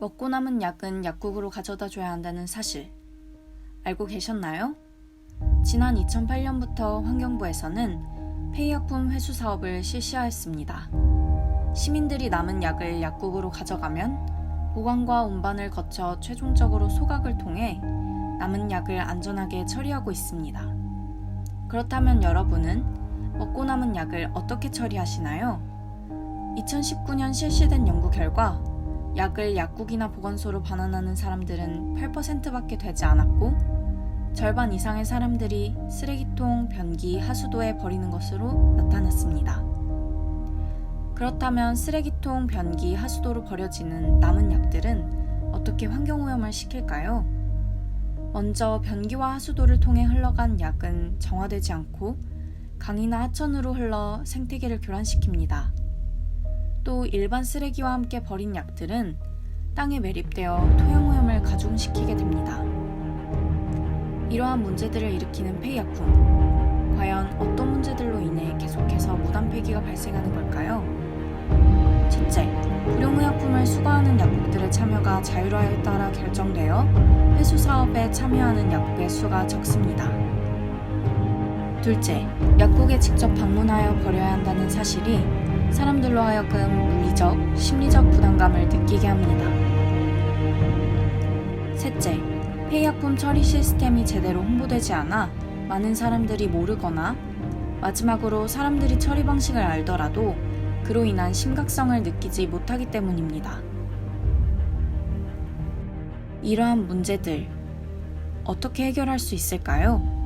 먹고 남은 약은 약국으로 가져다 줘야 한다는 사실 알고 계셨나요? 지난 2008년부터 환경부에서는 폐의약품 회수 사업을 실시하였습니다. 시민들이 남은 약을 약국으로 가져가면 보관과 운반을 거쳐 최종적으로 소각을 통해 남은 약을 안전하게 처리하고 있습니다. 그렇다면 여러분은 먹고 남은 약을 어떻게 처리하시나요? 2019년 실시된 연구 결과 약을 약국이나 보건소로 반환하는 사람들은 8%밖에 되지 않았고 절반 이상의 사람들이 쓰레기통, 변기, 하수도에 버리는 것으로 나타났습니다. 그렇다면 쓰레기통, 변기, 하수도로 버려지는 남은 약들은 어떻게 환경오염을 시킬까요? 먼저 변기와 하수도를 통해 흘러간 약은 정화되지 않고 강이나 하천으로 흘러 생태계를 교란시킵니다. 또 일반 쓰레기와 함께 버린 약들은 땅에 매립되어 토양오염을 가중시키게 됩니다. 이러한 문제들을 일으키는 폐의약품. 과연 어떤 문제들로 인해 계속해서 무단 폐기가 발생하는 걸까요? 첫째, 불용의약품을 수거하는 약국들의 참여가 자율화에 따라 결정되어 회수 사업에 참여하는 약국의 수가 적습니다. 둘째, 약국에 직접 방문하여 버려야 한다는 사실이 사람들로 하여금 물리적, 심리적 부담감을 느끼게 합니다. 셋째, 폐의약품 처리 시스템이 제대로 홍보되지 않아 많은 사람들이 모르거나 마지막으로 사람들이 처리 방식을 알더라도 그로 인한 심각성을 느끼지 못하기 때문입니다. 이러한 문제들 어떻게 해결할 수 있을까요?